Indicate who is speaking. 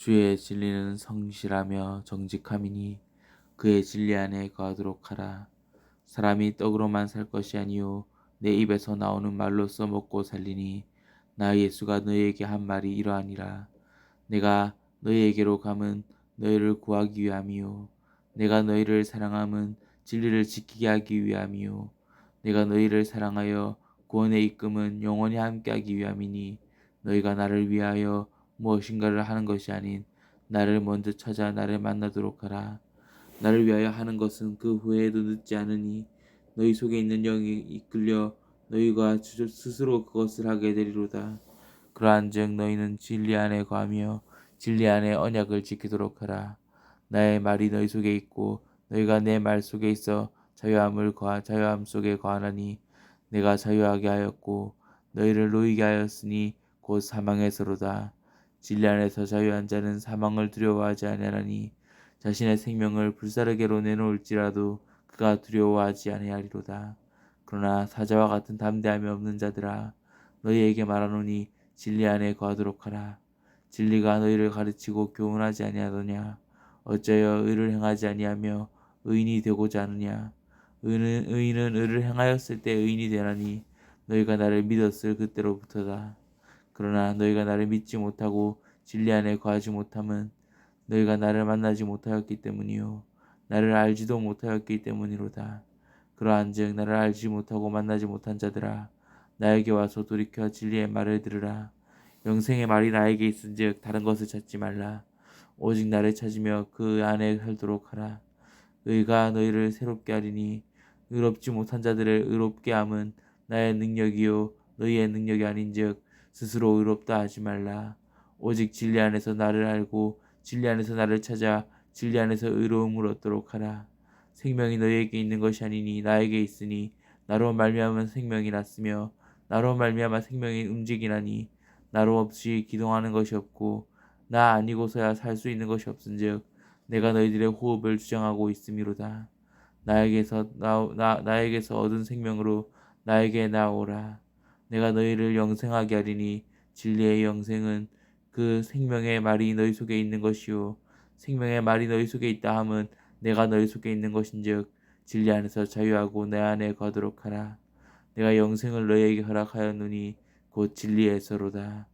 Speaker 1: 주의 진리는 성실하며 정직함이니 그의 진리 안에 거하도록 하라. 사람이 떡으로만 살 것이 아니요 내 입에서 나오는 말로 써 먹고 살리니 나 예수가 너희에게 한 말이 이러하니라. 내가 너희에게로 감은 너희를 구하기 위함이요 내가 너희를 사랑함은 진리를 지키게 하기 위함이요 내가 너희를 사랑하여 구원의 이끔은 영원히 함께하기 위함이니 너희가 나를 위하여 무엇인가를 하는 것이 아닌 나를 먼저 찾아 나를 만나도록 하라. 나를 위하여 하는 것은 그 후에도 늦지 않으니 너희 속에 있는 영이 이끌려 너희가 주- 스스로 그것을 하게 되리로다. 그러한즉 너희는 진리 안에 거하며 진리 안에 언약을 지키도록 하라. 나의 말이 너희 속에 있고 너희가 내 말 속에 있어 자유함을 거하 자유함 속에 거하나니 내가 자유하게 하였고 너희를 놓이게 하였으니 곧 사망에서로다. 진리 안에서 자유한 자는 사망을 두려워하지 아니하나니 자신의 생명을 불사르게로 내놓을지라도 그가 두려워하지 아니하리로다. 그러나 사자와 같은 담대함이 없는 자들아 너희에게 말하노니 진리 안에 거하도록 하라. 진리가 너희를 가르치고 교훈하지 아니하더냐? 어찌하여 의를 행하지 아니하며 의인이 되고자 하느냐? 의는 의인은 의를 행하였을 때 의인이 되나니 너희가 나를 믿었을 그때로부터다. 그러나 너희가 나를 믿지 못하고 진리 안에 거하지 못함은 너희가 나를 만나지 못하였기 때문이요 나를 알지도 못하였기 때문이로다. 그러한즉 나를 알지 못하고 만나지 못한 자들아 나에게 와서 돌이켜 진리의 말을 들으라. 영생의 말이 나에게 있은즉 다른 것을 찾지 말라. 오직 나를 찾으며 그 안에 살도록 하라. 의가 너희를 새롭게 하리니 의롭지 못한 자들을 의롭게 함은 나의 능력이요 너희의 능력이 아닌즉 스스로 의롭다 하지 말라. 오직 진리 안에서 나를 알고 진리 안에서 나를 찾아 진리 안에서 의로움을 얻도록 하라. 생명이 너희에게 있는 것이 아니니 나에게 있으니 나로 말미암은 생명이 났으며 나로 말미암아 생명이 움직이나니 나로 없이 기동하는 것이 없고 나 아니고서야 살 수 있는 것이 없은즉 내가 너희들의 호흡을 주장하고 있음이로다. 나에게서 나, 나 나에게서 얻은 생명으로 나에게 나오라. 내가 너희를 영생하게 하리니 진리의 영생은 그 생명의 말이 너희 속에 있는 것이요 생명의 말이 너희 속에 있다 함은 내가 너희 속에 있는 것인즉 진리 안에서 자유하고 내 안에 거도록 하라. 내가 영생을 너희에게 허락하였노니 곧 진리에서로다.